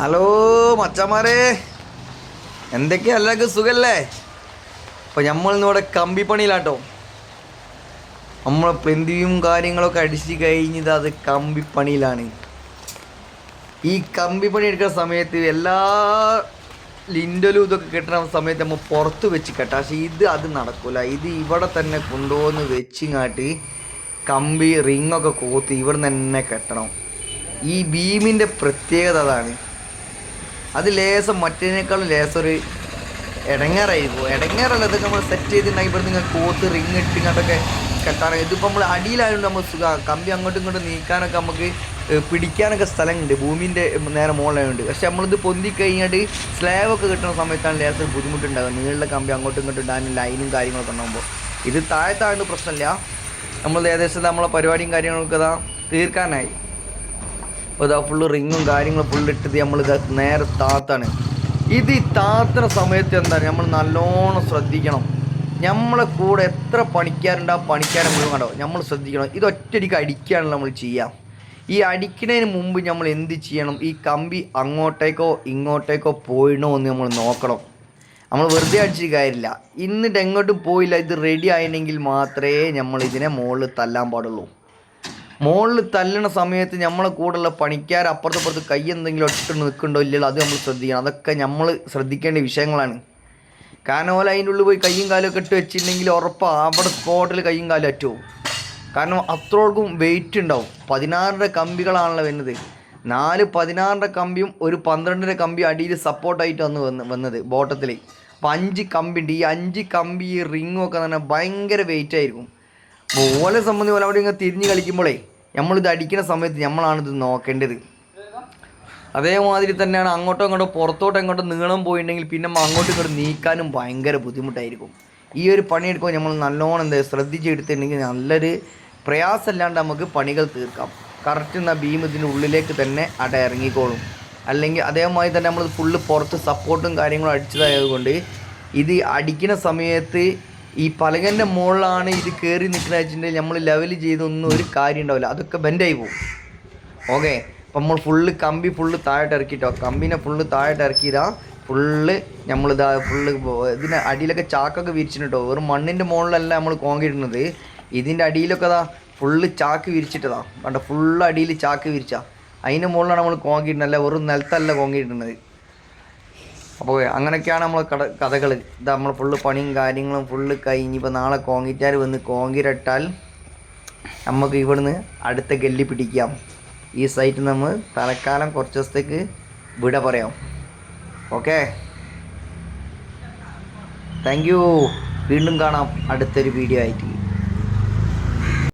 Hello മച്ചന്മാരെ എന്തൊക്കെയാ? എല്ലാവർക്കും സുഖല്ലേ? അപ്പോൾ ഇന്നിവിടെ കമ്പിപ്പണിയിലാട്ടോ. നമ്മളെ പ്രിന്തിയും കാര്യങ്ങളൊക്കെ അടിച്ച് കഴിഞ്ഞത് അത് കമ്പിപ്പണിയിലാണ്. ഈ കമ്പിപ്പണി എടുക്കുന്ന സമയത്ത് എല്ലാ ലിൻഡലും ഇതൊക്കെ കെട്ടണ സമയത്ത് നമ്മൾ പുറത്ത് വെച്ച് കെട്ടാം. പക്ഷേ ഇത് അത് നടക്കില്ല ഇത് ഇവിടെ തന്നെ കൊണ്ടുവന്ന് വെച്ചിങ്ങാട്ട് കമ്പി റിങ്ങൊക്കെ കോത്ത് ഇവിടെ തന്നെ കെട്ടണം. ഈ ബീമിന്റെ പ്രത്യേകത അതാണ്. അത് ലേസം മറ്റേതിനേക്കാളും ലേസം ഒരു ഇടങ്ങാറായിരിക്കും ഇടങ്ങാറല്ല ഇതൊക്കെ നമ്മൾ സെറ്റ് ചെയ്തിട്ടുണ്ടെങ്കിൽ ഇവിടെ നിങ്ങൾ കോത്ത് റിങ് ഇട്ടിങ്ങോട്ടൊക്കെ കെട്ടാനൊക്കെ ഇതിപ്പോൾ നമ്മൾ അടിയിലായതുകൊണ്ട് നമ്മൾ സുഖം. കമ്പി അങ്ങോട്ടും ഇങ്ങോട്ടും നീക്കാനൊക്കെ നമുക്ക് പിടിക്കാനൊക്കെ സ്ഥലമുണ്ട് ഭൂമിന്റെ നേരെ മുകളിലായതുകൊണ്ട് പക്ഷെ നമ്മളിത് പൊന്തി കഴിഞ്ഞിട്ട് സ്ലാബൊക്കെ കിട്ടുന്ന സമയത്താണ് ലേസർ ബുദ്ധിമുട്ടുണ്ടാകുക നീളുള്ള കമ്പി അങ്ങോട്ടും ഇങ്ങോട്ടും ഇടാനും ലൈനും കാര്യങ്ങളൊക്കെ ഉണ്ടാകുമ്പോൾ ഇത് താഴത്തായതുകൊണ്ട് പ്രശ്നമില്ല. നമ്മൾ ഏകദേശം നമ്മളെ പരിപാടിയും കാര്യങ്ങളൊക്കെ ഇതാ തീർക്കാനായി. അപ്പോൾ ഇതാ ഫുള്ള് റിങ്ങും കാര്യങ്ങളും ഫുള്ള് ഇട്ടത് നമ്മൾ നേരെ താത്താണ്. ഇത് ഈ താത്തണ സമയത്ത് എന്താ നമ്മൾ നല്ലോണം ശ്രദ്ധിക്കണം. നമ്മളെ കൂടെ എത്ര പണിക്കാരുണ്ട് ആ പണിക്കാരെ മുഴുവൻ കണ്ടോ? നമ്മൾ ശ്രദ്ധിക്കണം. ഇത് ഒറ്റയടിക്ക് അടിക്കുകയാണ് നമ്മൾ ചെയ്യാം. ഈ അടിക്കുന്നതിന് മുമ്പ് നമ്മൾ എന്ത് ചെയ്യണം? ഈ കമ്പി അങ്ങോട്ടേക്കോ ഇങ്ങോട്ടേക്കോ പോയിണോ എന്ന് നമ്മൾ നോക്കണം. നമ്മൾ വെറുതെ അടിച്ചിട്ട് കാര്യമില്ല. ഇന്നിട്ട് എങ്ങോട്ടും പോയില്ല. ഇത് റെഡി ആയില്ലെങ്കിൽ മാത്രമേ നമ്മൾ ഇതിനെ മുകളിൽ തല്ലാൻ പാടുള്ളൂ. മുകളിൽ തല്ലണ സമയത്ത് നമ്മളെ കൂടെയുള്ള പണിക്കാർ അപ്പുറത്തപ്പുറത്ത് കൈ എന്തെങ്കിലും ഒട്ടിട്ട് നിൽക്കുന്നുണ്ടോ ഇല്ലല്ലോ അത് നമ്മൾ ശ്രദ്ധിക്കണം. അതൊക്കെ നമ്മൾ ശ്രദ്ധിക്കേണ്ട വിഷയങ്ങളാണ്. കാരണം പോലെ അതിന്റെ ഉള്ളിൽ പോയി കയ്യും കാലും ഒക്കെ ഇട്ട് വെച്ചിട്ടുണ്ടെങ്കിൽ ഉറപ്പാണ് അവിടെ സ്പോട്ടിൽ കയ്യും കാലും അറ്റുമോ കാരണം അത്രോൾക്കും വെയിറ്റ് ഉണ്ടാവും. പതിനാറിന്റെ കമ്പികളാണല്ലോ വരുന്നത്. നാല് പതിനാറിന്റെ കമ്പിയും ഒരു പന്ത്രണ്ടിന്റെ കമ്പിയും അടിയിൽ സപ്പോർട്ടായിട്ട് വന്ന് വന്ന് വന്നത് ബോട്ടത്തിൽ അപ്പം അഞ്ച് കമ്പി ഉണ്ട് ഈ അഞ്ച് കമ്പി ഈ റിങ്ങും ഒക്കെ തന്നെ ഭയങ്കര വെയിറ്റ് ആയിരിക്കും. അപ്പോൾ ഓലെ സംബന്ധിച്ച് പോലെ അവിടെ ഇങ്ങനെ തിരിഞ്ഞ് കളിക്കുമ്പോഴേ നമ്മളിത് അടിക്കുന്ന സമയത്ത് നമ്മളാണിത് നോക്കേണ്ടത്. അതേമാതിരി തന്നെയാണ് അങ്ങോട്ടോ ഇങ്ങോട്ടോ പുറത്തോട്ടോ ഇങ്ങോട്ടും നീളം പോയിട്ടുണ്ടെങ്കിൽ പിന്നെ അങ്ങോട്ടും ഇങ്ങോട്ടും നീക്കാനും ഭയങ്കര ബുദ്ധിമുട്ടായിരിക്കും. ഈ ഒരു പണിയെടുക്കുമ്പോൾ നമ്മൾ നല്ലോണം എന്താ ശ്രദ്ധിച്ചെടുത്തിട്ടുണ്ടെങ്കിൽ നല്ലൊരു പ്രയാസമില്ലാണ്ട് നമുക്ക് പണികൾ തീർക്കാം. കറക്റ്റ് എന്നാൽ ബീം ഇതിന്റെ ഉള്ളിലേക്ക് തന്നെ അട ഇറങ്ങിക്കോളും. അല്ലെങ്കിൽ അതേമാതിരി തന്നെ നമ്മൾ ഫുള്ള് പുറത്ത് സപ്പോർട്ടും കാര്യങ്ങളും അടിച്ചതായതുകൊണ്ട് ഇത് അടിക്കുന്ന സമയത്ത് ഈ പലകന്റെ മുകളിലാണ് ഇത് കയറി നിൽക്കുന്ന വെച്ചിട്ടുണ്ടെങ്കിൽ നമ്മൾ ലെവൽ ചെയ്തൊന്നും ഒരു കാര്യം ഉണ്ടാവില്ല. അതൊക്കെ ബെൻഡായി പോകും ഓക്കെ അപ്പം നമ്മൾ ഫുള്ള് കമ്പി ഫുള്ള് താഴോട്ട് ഇറക്കിയിട്ടോ കമ്പിനെ ഫുള്ള് താഴോട്ട് ഇറക്കിയതാ ഫുള്ള് ഇതാ ഫുള്ള് ഇതിന് അടിയിലൊക്കെ ചാക്കൊക്കെ വിരിച്ചിട്ടോ വെറും മണ്ണിന്റെ മുകളിലല്ല നമ്മൾ കോങ്കിടുന്നത്. ഇതിന്റെ അടിയിലൊക്കെ അതാ ഫുള്ള് ചാക്ക് വിരിച്ചിട്ടതാ. കണ്ട? ഫുള്ള് അടിയിൽ ചാക്ക് വിരിച്ചാ. അതിന്റെ മുകളിലാണ് നമ്മൾ കോങ്കിടുന്നത്. അല്ല വെറും നിലത്തല്ല കോങ്കിടുന്നത്. അപ്പോൾ അങ്ങനെയൊക്കെയാണ് നമ്മൾ കട കഥകൾ ഇത് നമ്മൾ ഫുള്ള് പണിയും കാര്യങ്ങളും ഫുള്ള് കഴിഞ്ഞ് ഇപ്പോൾ നാളെ കോങ്കിറ്റാർ വന്ന് കോങ്കിരട്ടാൽ നമുക്ക് ഇവിടുന്ന് അടുത്ത ഗല്ലി പിടിക്കാം. ഈ സൈറ്റ് നമ്മൾ തൽക്കാലം കുറച്ച് ദിവസത്തേക്ക് വിട പറയാം. ഓക്കെ താങ്ക് യു വീണ്ടും കാണാം. അടുത്തൊരു വീഡിയോ ആയിട്ട്.